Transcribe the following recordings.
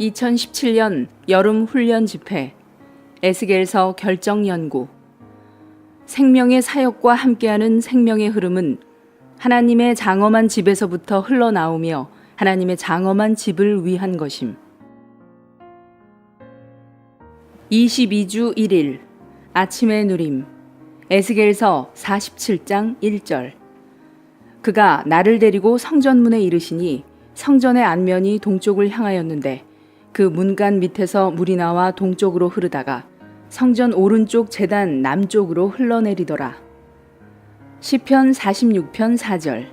2017년 여름 훈련 집회 에스겔서 결정 연구 생명의 사역과 함께하는 생명의 흐름은 하나님의 장엄한 집에서부터 흘러나오며 하나님의 장엄한 집을 위한 것임. 22주 1일 아침의 누림 에스겔서 47장 1절 그가 나를 데리고 성전문에 이르시니 성전의 안면이 동쪽을 향하였는데 그 문간 밑에서 물이 나와 동쪽으로 흐르다가 성전 오른쪽 재단 남쪽으로 흘러내리더라. 시편 46편 4절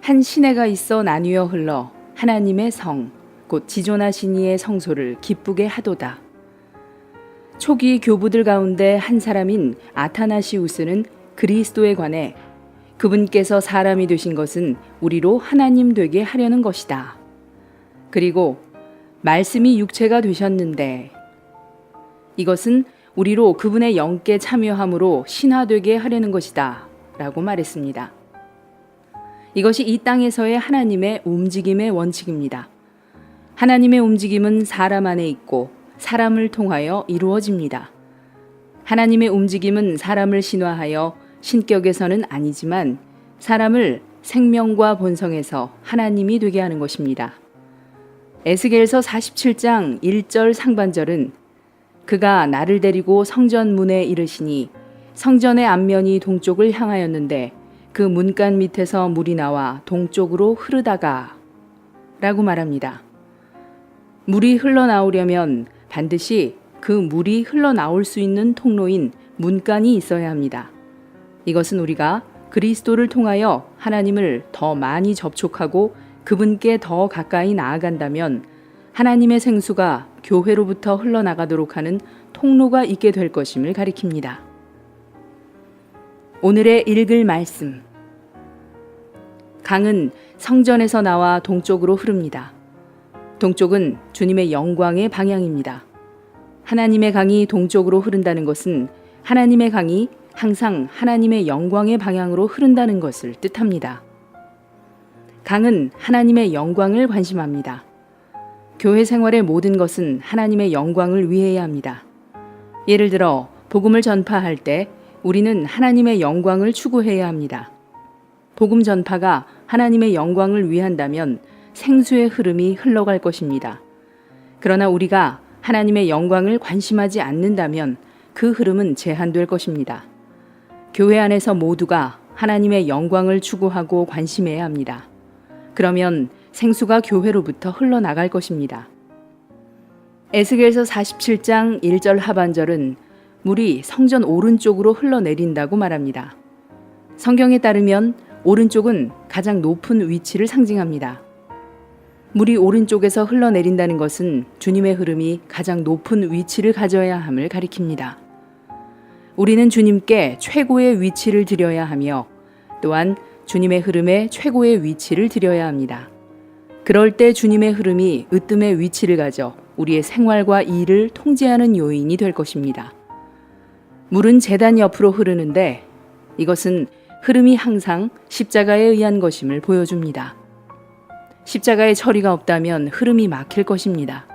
한 시내가 있어 나뉘어 흘러 하나님의 성, 곧 지존하신 이의 성소를 기쁘게 하도다. 초기 교부들 가운데 한 사람인 아타나시우스는 그리스도에 관해 그분께서 사람이 되신 것은 우리로 하나님 되게 하려는 것이다. 그리고 말씀이 육체가 되셨는데 이것은 우리로 그분의 영께 참여함으로 신화되게 하려는 것이다. 라고 말했습니다. 이것이 이 땅에서의 하나님의 움직임의 원칙입니다. 하나님의 움직임은 사람 안에 있고 사람을 통하여 이루어집니다. 하나님의 움직임은 사람을 신화하여 신격에서는 아니지만 사람을 생명과 본성에서 하나님이 되게 하는 것입니다. 에스겔서 47장 1절 상반절은 그가 나를 데리고 성전 문에 이르시니 성전의 앞면이 동쪽을 향하였는데 그 문간 밑에서 물이 나와 동쪽으로 흐르다가 라고 말합니다. 물이 흘러나오려면 반드시 그 물이 흘러나올 수 있는 통로인 문간이 있어야 합니다. 이것은 우리가 그리스도를 통하여 하나님을 더 많이 접촉하고 그분께 더 가까이 나아간다면 하나님의 생수가 교회로부터 흘러나가도록 하는 통로가 있게 될 것임을 가리킵니다. 오늘의 읽을 말씀. 강은 성전에서 나와 동쪽으로 흐릅니다. 동쪽은 주님의 영광의 방향입니다. 하나님의 강이 동쪽으로 흐른다는 것은 하나님의 강이 항상 하나님의 영광의 방향으로 흐른다는 것을 뜻합니다. 강은 하나님의 영광을 관심합니다. 교회 생활의 모든 것은 하나님의 영광을 위해야 합니다. 예를 들어, 복음을 전파할 때 우리는 하나님의 영광을 추구해야 합니다. 복음 전파가 하나님의 영광을 위한다면 생수의 흐름이 흘러갈 것입니다. 그러나 우리가 하나님의 영광을 관심하지 않는다면 그 흐름은 제한될 것입니다. 교회 안에서 모두가 하나님의 영광을 추구하고 관심해야 합니다. 그러면 생수가 교회로부터 흘러나갈 것입니다. 에스겔서 47장 1절 하반절은 물이 성전 오른쪽으로 흘러내린다고 말합니다. 성경에 따르면 오른쪽은 가장 높은 위치를 상징합니다. 물이 오른쪽에서 흘러내린다는 것은 주님의 흐름이 가장 높은 위치를 가져야 함을 가리킵니다. 우리는 주님께 최고의 위치를 드려야 하며 또한 주님의 흐름에 최고의 위치를 드려야 합니다. 그럴 때 주님의 흐름이 으뜸의 위치를 가져 우리의 생활과 일을 통제하는 요인이 될 것입니다. 물은 재단 옆으로 흐르는데 이것은 흐름이 항상 십자가에 의한 것임을 보여줍니다. 십자가의 처리가 없다면 흐름이 막힐 것입니다.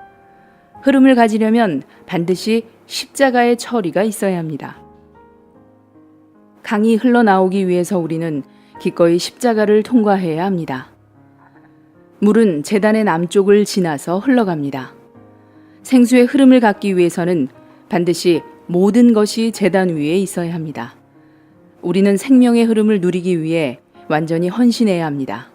흐름을 가지려면 반드시 십자가의 처리가 있어야 합니다. 강이 흘러나오기 위해서 우리는 기꺼이 십자가를 통과해야 합니다. 물은 재단의 남쪽을 지나서 흘러갑니다. 생수의 흐름을 갖기 위해서는 반드시 모든 것이 재단 위에 있어야 합니다. 우리는 생명의 흐름을 누리기 위해 완전히 헌신해야 합니다.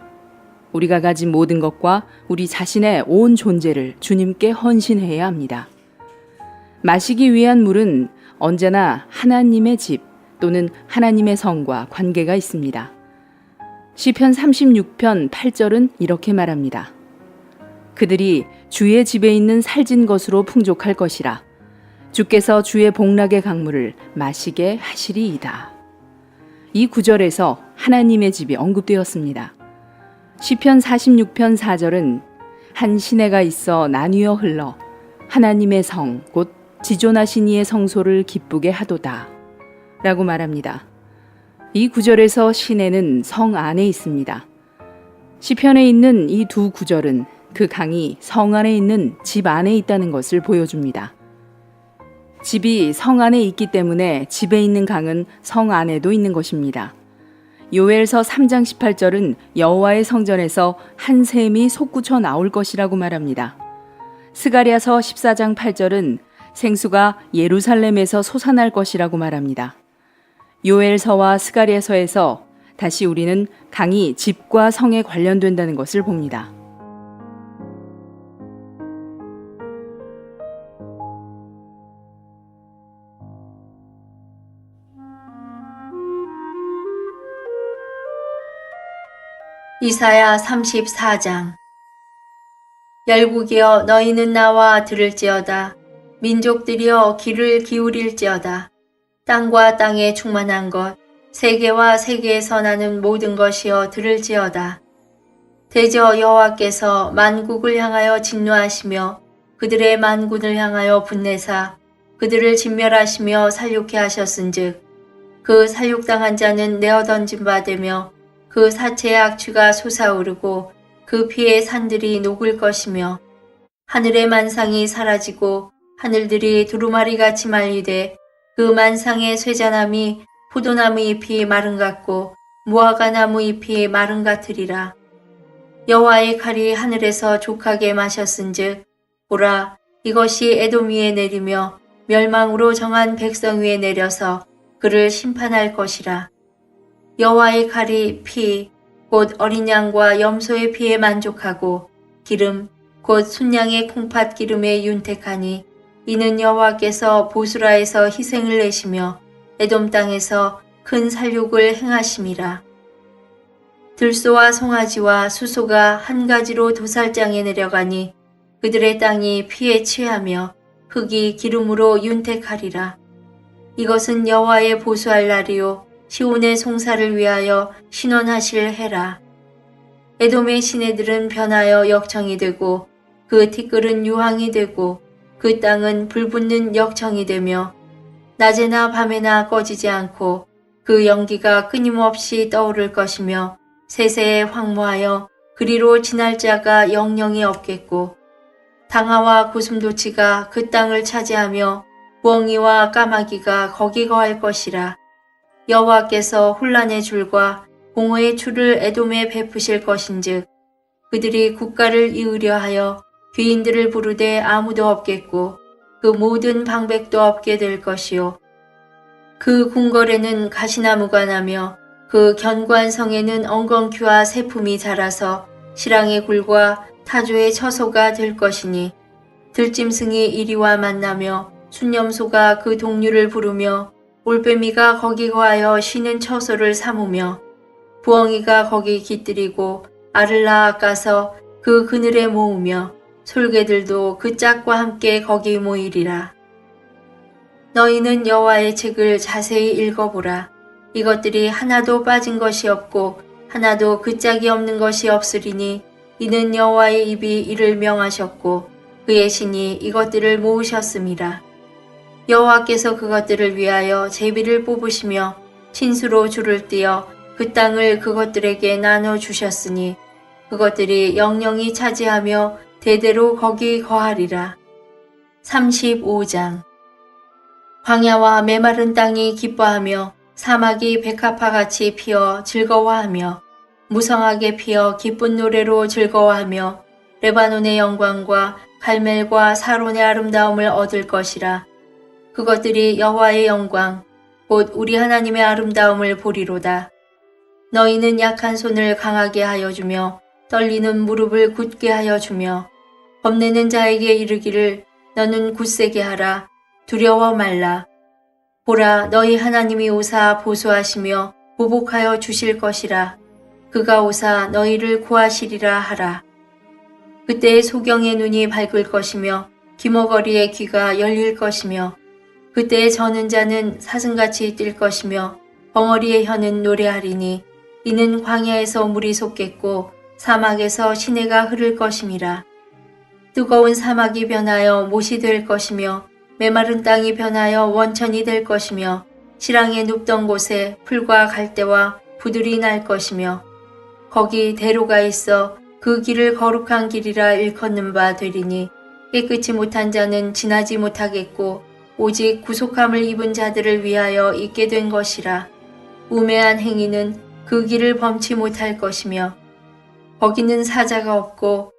우리가 가진 모든 것과 우리 자신의 온 존재를 주님께 헌신해야 합니다. 마시기 위한 물은 언제나 하나님의 집 또는 하나님의 성과 관계가 있습니다. 시편 36편 8절은 이렇게 말합니다. 그들이 주의 집에 있는 살진 것으로 풍족할 것이라. 주께서 주의 복락의 강물을 마시게 하시리이다. 이 구절에서 하나님의 집이 언급되었습니다. 시편 46편 4절은 한 시내가 있어 나뉘어 흘러 하나님의 성, 곧 지존하신 이의 성소를 기쁘게 하도다. 라고 말합니다. 이 구절에서 시내는 성 안에 있습니다. 시편에 있는 이 두 구절은 그 강이 성 안에 있는 집 안에 있다는 것을 보여줍니다. 집이 성 안에 있기 때문에 집에 있는 강은 성 안에도 있는 것입니다. 요엘서 3장 18절은 여호와의 성전에서 한 샘이 솟구쳐 나올 것이라고 말합니다. 스가랴서 14장 8절은 생수가 예루살렘에서 솟아날 것이라고 말합니다. 요엘서와 스가랴서에서 다시 우리는 강이 집과 성에 관련된다는 것을 봅니다. 이사야 34장. 열국이여 너희는 나와 들을지어다. 민족들이여 귀를 기울일지어다 땅과 땅에 충만한 것 세계와 세계에서 나는 모든 것이여 들을지어다. 대저 여호와께서 만국을 향하여 진노하시며 그들의 만군을 향하여 분내사 그들을 진멸하시며 살육케 하셨은즉 그 살육당한 자는 내어 던진 바 되며 그 사체의 악취가 솟아오르고 그 피의 산들이 녹을 것이며 하늘의 만상이 사라지고 하늘들이 두루마리같이 말리되 그 만상의 쇠자나미 포도나무 잎이 마른 같고 무화과 나무 잎이 마른 같으리라. 여호와의 칼이 하늘에서 족하게 마셨은즉 보라 이것이 에돔 위에 내리며 멸망으로 정한 백성 위에 내려서 그를 심판할 것이라. 여호와의 칼이 피, 곧 어린 양과 염소의 피에 만족하고 기름, 곧 순양의 콩팥 기름에 윤택하니 이는 여호와께서 보수라에서 희생을 내시며 에돔 땅에서 큰 살육을 행하심이라. 들소와 송아지와 수소가 한 가지로 도살장에 내려가니 그들의 땅이 피에 취하며 흙이 기름으로 윤택하리라. 이것은 여호와의 보수할 날이요 시온의 송사를 위하여 신원하실 해라. 에돔의 시내들은 변하여 역청이 되고 그 티끌은 유황이 되고 그 땅은 불붙는 역청이 되며 낮에나 밤에나 꺼지지 않고 그 연기가 끊임없이 떠오를 것이며 세세에 황무하여 그리로 지날 자가 영영이 없겠고 당하와 고슴도치가 그 땅을 차지하며 부엉이와 까마귀가 거기 거할 것이라. 여호와께서 혼란의 줄과 공허의 줄을 에돔에 베푸실 것인즉 그들이 국가를 이으려 하여 귀인들을 부르되 아무도 없겠고 그 모든 방백도 없게 될 것이요. 그 궁궐에는 가시나무가 나며 그 견고한 성에는 엉겅퀴와 새품이 자라서 실랑의 굴과 타조의 처소가 될 것이니 들짐승이 이리와 만나며 순념소가 그 동류를 부르며 올빼미가 거기 거하여 쉬는 처소를 삼으며 부엉이가 거기 깃들이고 알을 낳아 까서 그 그늘에 모으며 솔개들도 그 짝과 함께 거기 모이리라. 너희는 여호와의 책을 자세히 읽어보라. 이것들이 하나도 빠진 것이 없고 하나도 그 짝이 없는 것이 없으리니 이는 여호와의 입이 이를 명하셨고 그의 신이 이것들을 모으셨음이라. 여호와께서 그것들을 위하여 제비를 뽑으시며 신수로 줄을 띄어 그 땅을 그것들에게 나눠 주셨으니 그것들이 영영이 차지하며 대대로 거기 거하리라. 35장 광야와 메마른 땅이 기뻐하며 사막이 백합화같이 피어 즐거워하며 무성하게 피어 기쁜 노래로 즐거워하며 레바논의 영광과 갈멜과 사론의 아름다움을 얻을 것이라. 그것들이 여호와의 영광, 곧 우리 하나님의 아름다움을 보리로다. 너희는 약한 손을 강하게 하여 주며 떨리는 무릎을 굳게 하여 주며 겁내는 자에게 이르기를 너는 굳세게 하라 두려워 말라. 보라 너희 하나님이 오사 보수하시며 보복하여 주실 것이라. 그가 오사 너희를 구하시리라 하라. 그때 소경의 눈이 밝을 것이며 기머거리의 귀가 열릴 것이며 그때 저는 자는 사슴같이 뛸 것이며 벙어리의 혀는 노래하리니 이는 광야에서 물이 솟겠고 사막에서 시내가 흐를 것임이라. 뜨거운 사막이 변하여 못이 될 것이며 메마른 땅이 변하여 원천이 될 것이며 실랑에 눕던 곳에 풀과 갈대와 부들이 날 것이며 거기 대로가 있어 그 길을 거룩한 길이라 일컫는 바 되리니 깨끗이 못한 자는 지나지 못하겠고 오직 구속함을 입은 자들을 위하여 있게 된 것이라. 우매한 행위는 그 길을 범치 못할 것이며 거기는 사자가 없고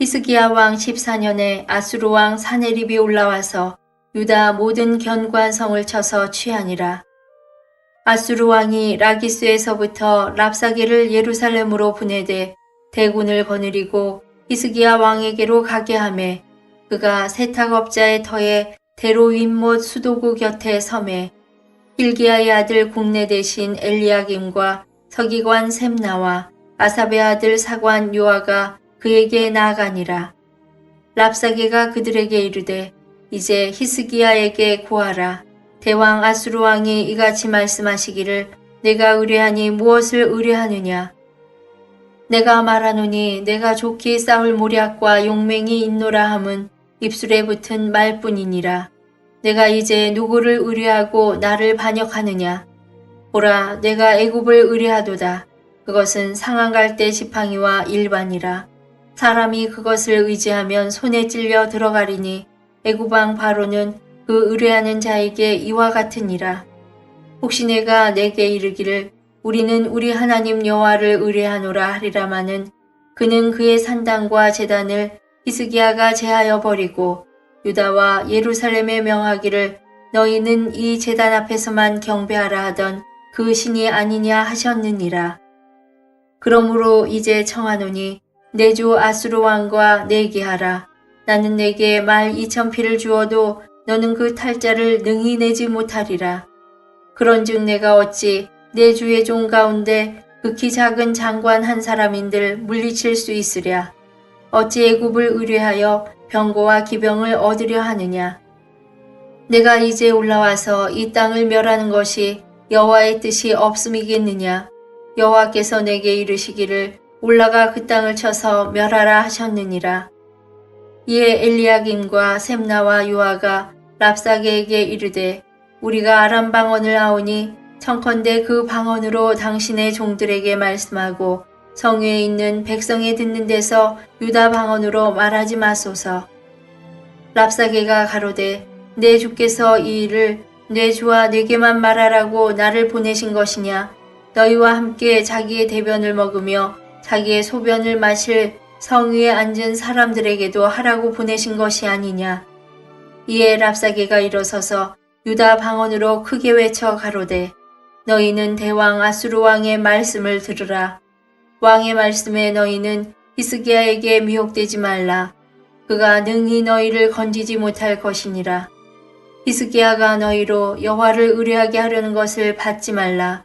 히스기야 왕 14년에 아수르 왕 사네립이 올라와서 유다 모든 견관성을 쳐서 취하니라. 아수르 왕이 라기스에서부터 랍사게를 예루살렘으로 보내되 대군을 거느리고 히스기야 왕에게로 가게 하매 그가 세탁업자의 터에 대로 윗못 수도구 곁에 섬에 hil기야의 아들 국내 대신 엘리야김과 서기관 셈나와 아삽의 아들 사관 요아가 그에게 나아가니라. 랍사게가 그들에게 이르되 이제 히스기야에게 구하라. 대왕 아수르 왕이 이같이 말씀하시기를 내가 의뢰하니 무엇을 의뢰하느냐? 내가 말하노니 내가 좋게 싸울 모략과 용맹이 있노라 함은 입술에 붙은 말뿐이니라. 내가 이제 누구를 의뢰하고 나를 반역하느냐? 보라, 내가 애굽을 의뢰하도다. 그것은 상한 갈대 지팡이와 일반이라. 사람이 그것을 의지하면 손에 찔려 들어가리니 애굽왕 바로는 그 의뢰하는 자에게 이와 같으니라. 혹시 내가 내게 이르기를 우리는 우리 하나님 여호와를 의뢰하노라 하리라마는 그는 그의 산당과 제단을 히스기야가 제하여 버리고 유다와 예루살렘에 명하기를 너희는 이 제단 앞에서만 경배하라 하던 그 신이 아니냐 하셨느니라. 그러므로 이제 청하노니 내 주 아수르 왕과 내게 하라. 나는 내게 말 이천 피를 주어도 너는 그 탈자를 능히 내지 못하리라. 그런즉 내가 어찌 내 주의 종 가운데 극히 작은 장관 한 사람인들 물리칠 수 있으랴. 어찌 애굽을 의뢰하여 병고와 기병을 얻으려 하느냐. 내가 이제 올라와서 이 땅을 멸하는 것이 여호와의 뜻이 없음이겠느냐. 여호와께서 내게 이르시기를 올라가 그 땅을 쳐서 멸하라 하셨느니라. 이에 엘리야김과 셈나와 요아가 랍사게에게 이르되 우리가 아람 방언을 아오니 청컨대 그 방언으로 당신의 종들에게 말씀하고 성유에 있는 백성에 듣는 데서 유다 방언으로 말하지 마소서. 랍사게가 가로되 내 주께서 이 일을 내 주와 내게만 말하라고 나를 보내신 것이냐? 너희와 함께 자기의 대변을 먹으며 자기의 소변을 마실 성 위에 앉은 사람들에게도 하라고 보내신 것이 아니냐. 이에 랍사게가 일어서서 유다 방언으로 크게 외쳐 가로되 너희는 대왕 아수르 왕의 말씀을 들으라. 왕의 말씀에 너희는 히스기야에게 미혹되지 말라. 그가 능히 너희를 건지지 못할 것이니라. 히스기야가 너희로 여호와를 의뢰하게 하려는 것을 받지 말라.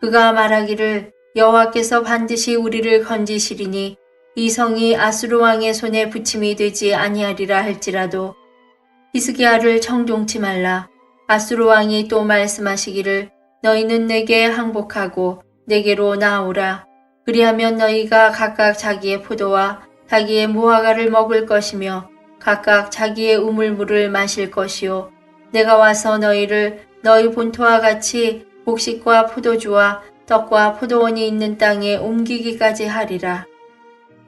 그가 말하기를 여호와께서 반드시 우리를 건지시리니 이 성이 아수르 왕의 손에 붙임이 되지 아니하리라 할지라도 히스기야를 청종치 말라. 아수르 왕이 또 말씀하시기를 너희는 내게 항복하고 내게로 나오라. 그리하면 너희가 각각 자기의 포도와 자기의 무화과를 먹을 것이며 각각 자기의 우물물을 마실 것이요. 내가 와서 너희를 너희 본토와 같이 곡식과 포도주와 떡과 포도원이 있는 땅에 옮기기까지 하리라.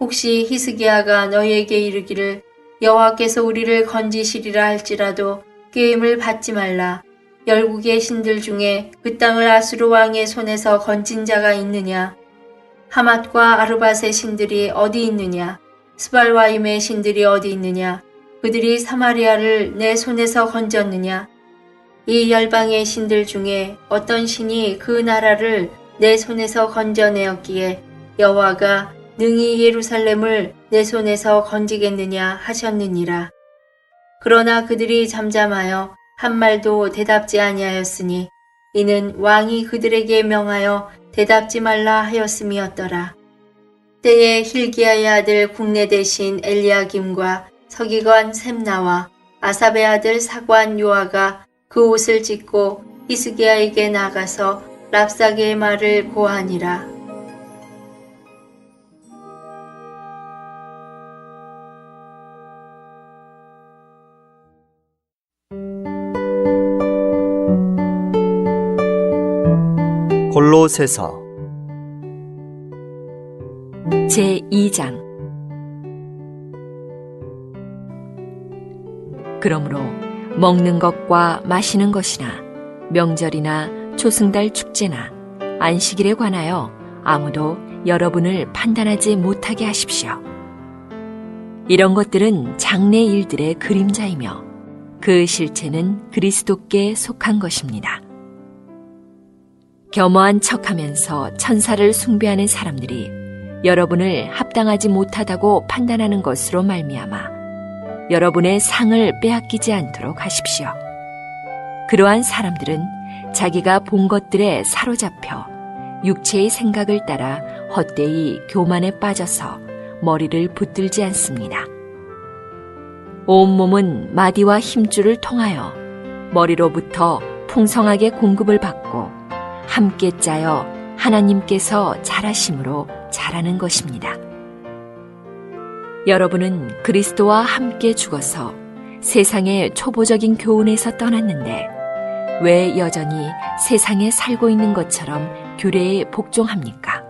혹시 히스기야가 너희에게 이르기를 여호와께서 우리를 건지시리라 할지라도 게임을 받지 말라. 열국의 신들 중에 그 땅을 아수르 왕의 손에서 건진 자가 있느냐? 하맛과 아르밧의 신들이 어디 있느냐? 스발와임의 신들이 어디 있느냐? 그들이 사마리아를 내 손에서 건졌느냐? 이 열방의 신들 중에 어떤 신이 그 나라를 내 손에서 건져내었기에 여호와가 능히 예루살렘을 내 손에서 건지겠느냐 하셨느니라. 그러나 그들이 잠잠하여 한 말도 대답지 아니하였으니 이는 왕이 그들에게 명하여 대답지 말라 하였음이었더라. 때에 힐기야의 아들 국내 대신 엘리야김과 서기관 셈나와 아삽의 아들 사관 요아가 그 옷을 찢고 히스기야에게 나가서 랍사게의 말을 고하니라. 골로새서 제2장 그러므로 먹는 것과 마시는 것이나 명절이나 초승달 축제나 안식일에 관하여 아무도 여러분을 판단하지 못하게 하십시오. 이런 것들은 장래 일들의 그림자이며 그 실체는 그리스도께 속한 것입니다. 겸허한 척 하면서 천사를 숭배하는 사람들이 여러분을 합당하지 못하다고 판단하는 것으로 말미암아 여러분의 상을 빼앗기지 않도록 하십시오. 그러한 사람들은 자기가 본 것들에 사로잡혀 육체의 생각을 따라 헛되이 교만에 빠져서 머리를 붙들지 않습니다. 온몸은 마디와 힘줄을 통하여 머리로부터 풍성하게 공급을 받고 함께 짜여 하나님께서 잘하심으로 잘하는 것입니다. 여러분은 그리스도와 함께 죽어서 세상의 초보적인 교훈에서 떠났는데 왜 여전히 세상에 살고 있는 것처럼 규례에 복종합니까?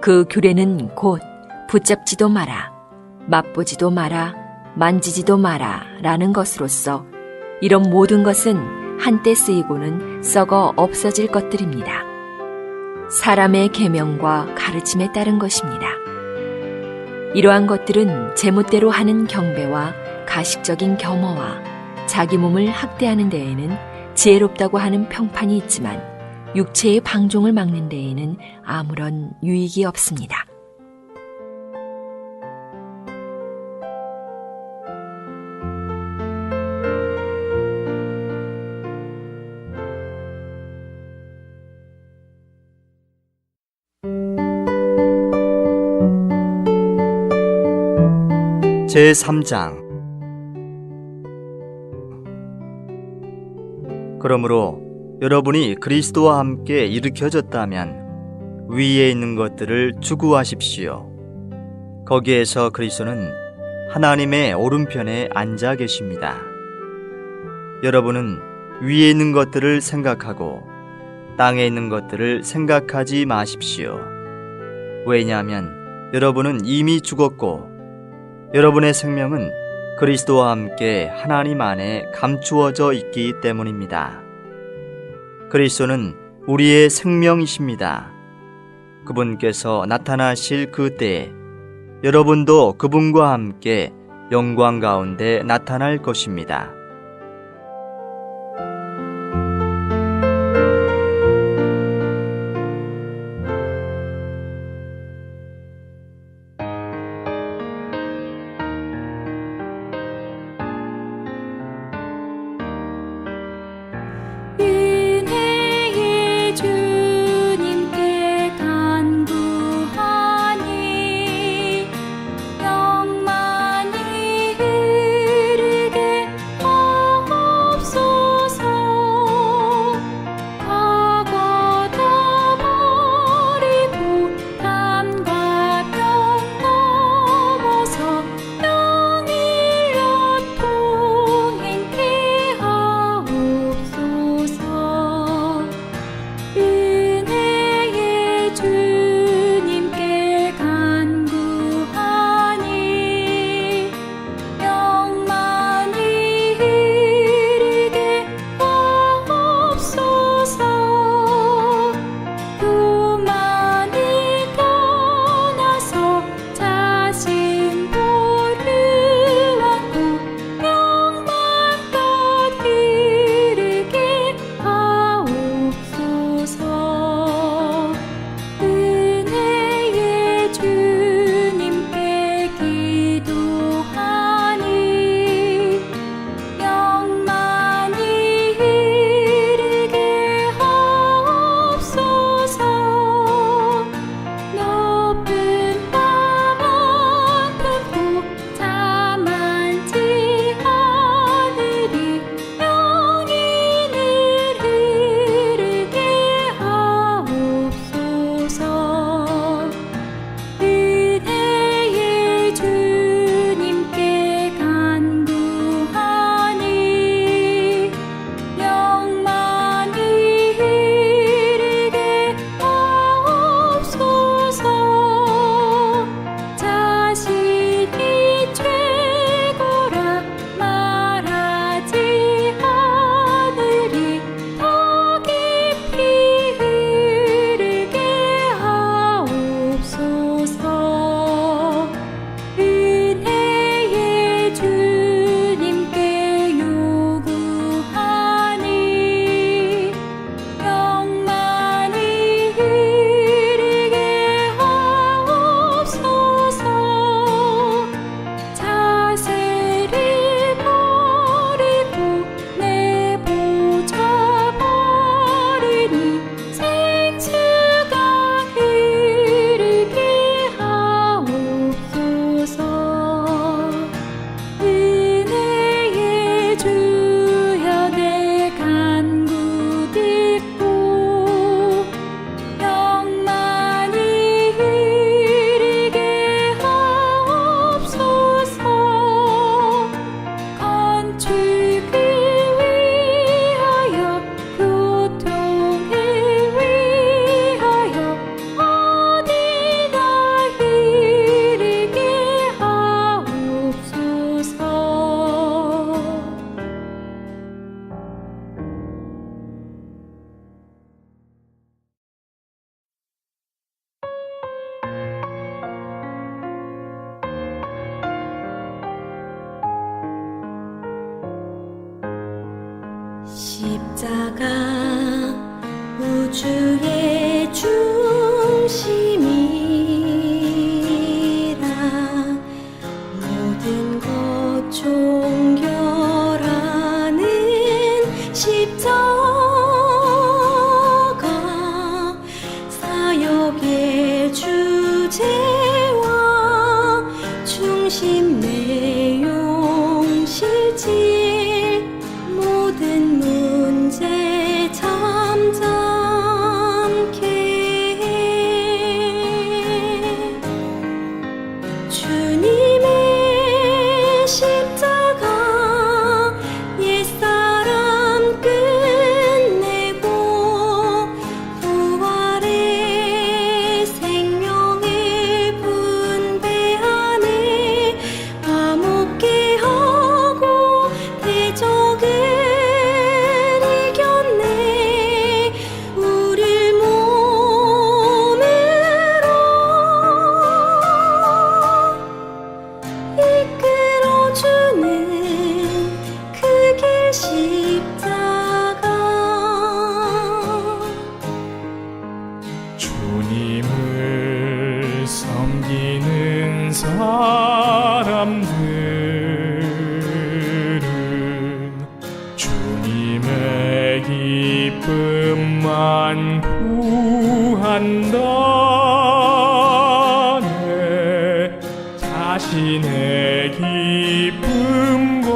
그 규례는 곧 붙잡지도 마라, 맛보지도 마라, 만지지도 마라 라는 것으로서 이런 모든 것은 한때 쓰이고는 썩어 없어질 것들입니다. 사람의 계명과 가르침에 따른 것입니다. 이러한 것들은 제멋대로 하는 경배와 가식적인 겸허와 자기 몸을 학대하는 데에는 지혜롭다고 하는 평판이 있지만 육체의 방종을 막는 데에는 아무런 유익이 없습니다. 제3장 그러므로 여러분이 그리스도와 함께 일으켜졌다면 위에 있는 것들을 추구하십시오. 거기에서 그리스도는 하나님의 오른편에 앉아 계십니다. 여러분은 위에 있는 것들을 생각하고 땅에 있는 것들을 생각하지 마십시오. 왜냐하면 여러분은 이미 죽었고 여러분의 생명은 그리스도와 함께 하나님 안에 감추어져 있기 때문입니다. 그리스도는 우리의 생명이십니다. 그분께서 나타나실 그때에 여러분도 그분과 함께 영광 가운데 나타날 것입니다. 십자가 자신의 기쁨과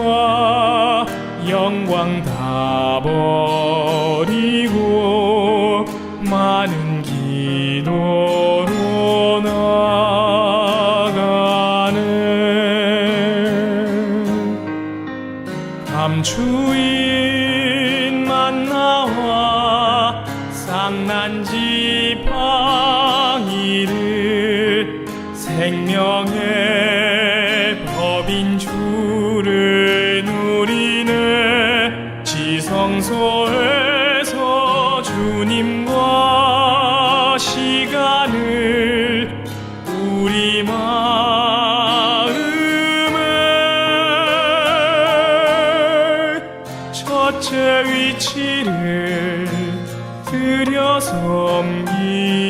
영광 다 버. 一